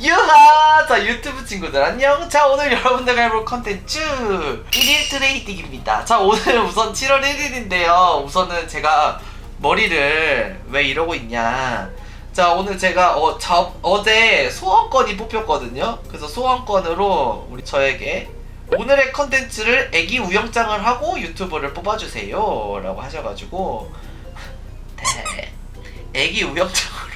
유하! 자 유튜브 친구들 안녕! 자 오늘 여러분들과 해볼 컨텐츠 1일 트레이딩입니다. 자 오늘 우선 7월 1일인데요. 우선은 제가 머리를 왜 이러고 있냐 자 오늘 제가 어, 저, 어제 소원권이 뽑혔거든요. 그래서 소원권으로 우리 저에게 오늘의 컨텐츠를 애기 우영장을 하고 유튜브를 뽑아주세요. 라고 하셔가지고 네 애기 우영장으로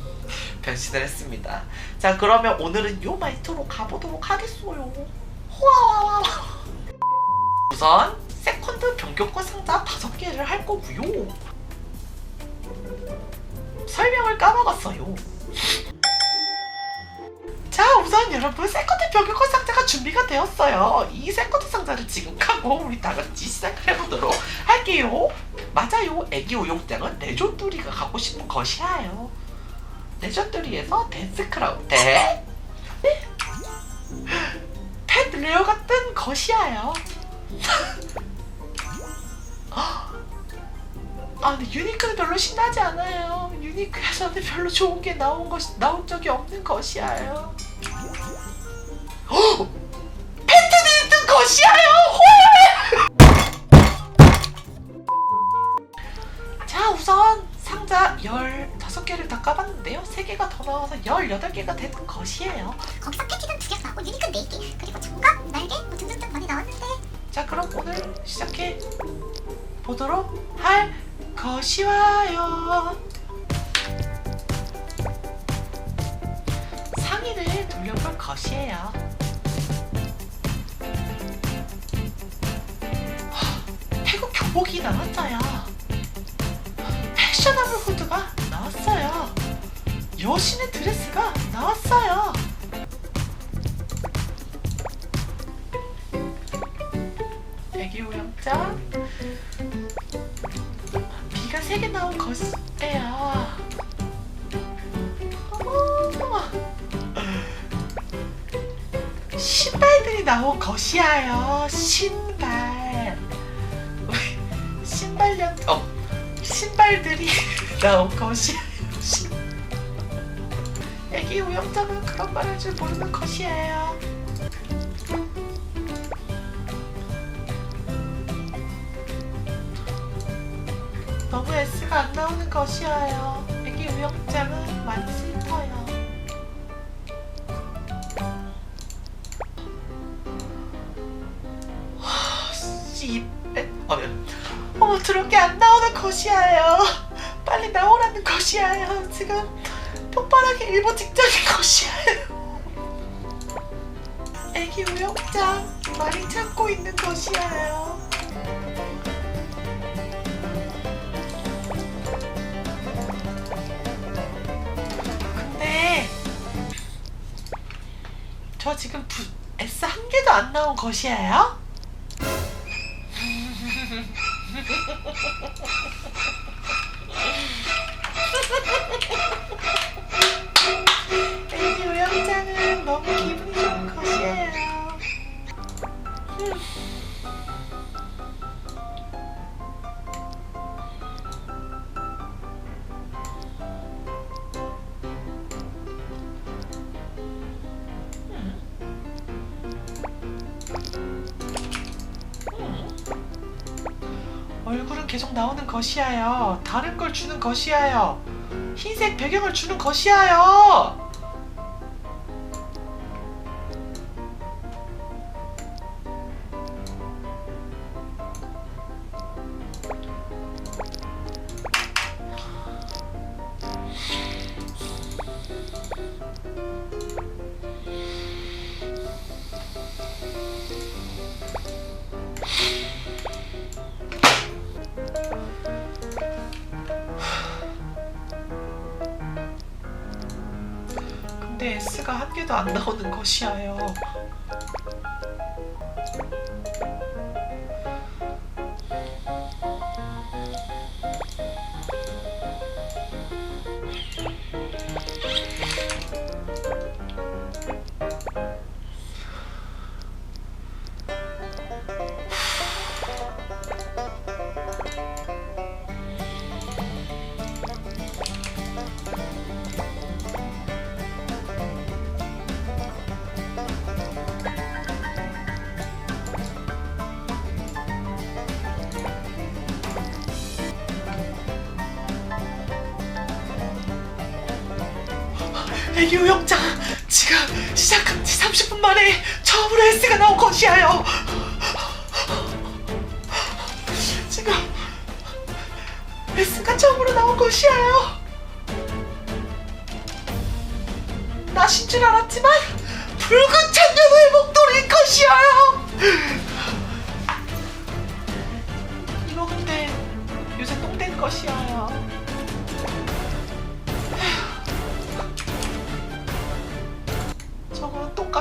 변신을 했습니다. 자 그러면 오늘은 요 말투로 가보도록 하겠어요. 호와와와! 우선 세컨드 변경권 상자 다섯 개를 할 거고요 설명을 까먹었어요 자 우선 여러분 세컨드 변경권 상자가 준비가 되었어요 이 세컨드 상자를 지금 까고 우리 다같이 시작을 해보도록 할게요 맞아요 애기 우용장은 레전두리가 갖고 싶은 것이야요 레전드리에서 댄스 크라운 대펫 레어 같은 것이야요. 아 근데 유니크는 별로 신나지 않아요. 유니크에서는 별로 좋은 게 나온 것 나온 적이 없는 것이야요. 어! 패트는 뜬 것이야요. 홀! 자 우선 상자 15개를 다 까봤는데요 3개가 더 나와서 18개가 되는 것이에요 거기서 패키는 두 개가 나오고 유니콘 네 개, 그리고 장갑, 날개 뭐 등등등 많이 나왔는데 자 그럼 오늘 시작해 보도록 할 것이 와요. 상의를 돌려볼 것이에요. 하, 태국 교복이 나왔어요. 패셔너블 후드가 나왔어요. 여신의 드레스가 나왔어요. 애기 우영장 비가 세개 나온 어머. 신발들이 나온 것이야요. 신발. 신발년 어 신발들이 나온 것이에요. 신- 애기 우영장은 그런 말 할 줄 모르는 것이에요 너무 S가 안 나오는 것이어요. 애기 우영장은 많이 슬퍼요. 하, 씨, 에, 어, 어머 드럽게 안 나오는 것이야요. 빨리 나오라는 것이야요. 지금 폭발하기 일보 직전인 것이야요. 애기 우영장 많이 참고 있는 것이야요. 저 지금 부, S 한 개도 안 나온 것이에요? 얼굴은 계속 나오는 것이야요. 다른 걸 주는 것이야요. 흰색 배경을 주는 것이야요. 한 개도 안 나오는 것이야요. 우영장 지금 시작한 지 30분 만에 처음으로 S가 나온 것이야요! 지금 S가 처음으로 나온 것이야요! 나신 줄 알았지만 붉은 천년의 목도리인 것이야요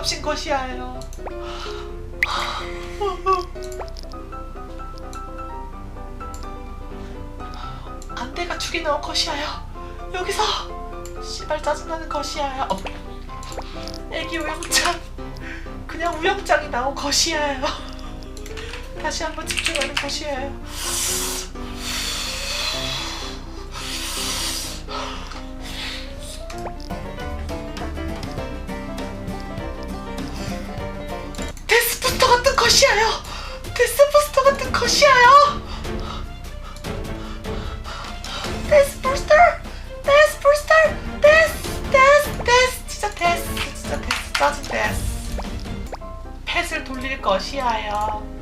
값인 것이야요. 안대가 두개 나온 것이야요. 여기서 씨발 짜증나는 것이야요. 어. 애기 우영장 그냥 우영장이 나온 것이야요. 다시 한번 집중하는 것이에요. 것이야요. 데스부스터 같은 것이야요. 데스부스터, 데스부스터, 데스, 데스, 데스, 진짜 데스, 진짜 데스, 짜증 데스. 펫을 돌릴 것이야요.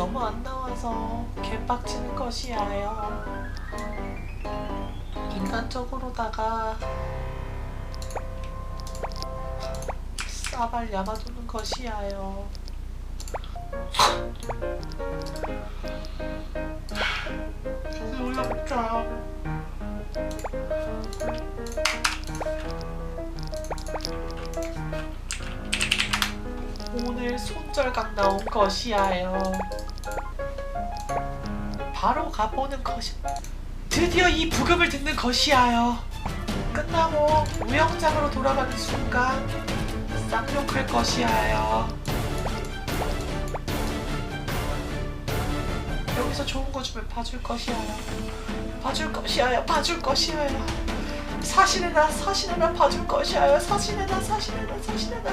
너무 안 나와서 개빡치는 것이야요. 인간적으로다가 싸발 야마도는 것이야요. 어렵다. 오늘 손절각 나온 것이야요. 바로 가보는 것이 드디어 이 부금을 듣는 것이야요. 끝나고 우영장으로 돌아가는 순간 쌍욕할 것이야요. 여기서 좋은 거 주면 봐줄 것이야요. 봐줄 것이야요. 봐줄 것이야요. 사신의 나 사신의 나 봐줄 것이야요. 사신의 나 사신의 나 사신의 나.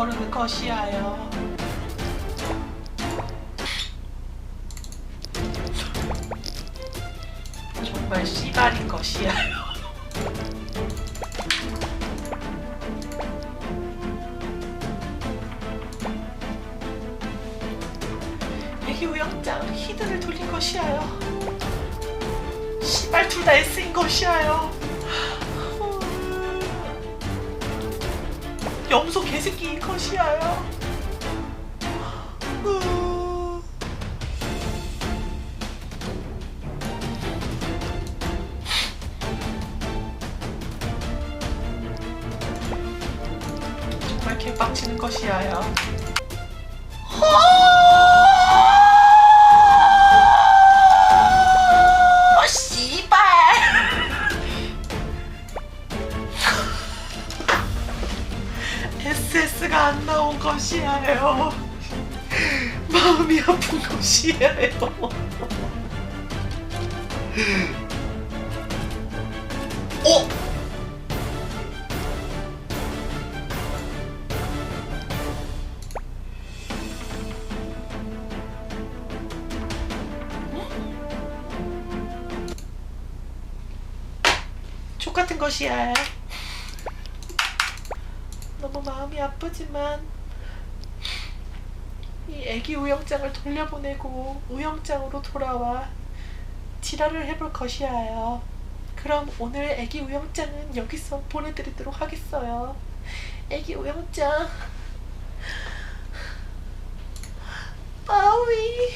거르는 것이야요. 정말 씨발인 것이야요. 애기 우영장 히드를 돌린 것이야요. 씨발 둘다 S인 것이야요. 염소 개새끼인 것이야요. 으. 정말 개빡치는 것이야요. 어? 족 같은 것이야. 너무 마음이 아프지만 이 애기 우영장을 돌려보내고 우영장으로 돌아와 칠화를 해볼 것이에요. 그럼 오늘 애기 우영장은 여기서 보내드리도록 하겠어요. 애기 우영장. 빠위.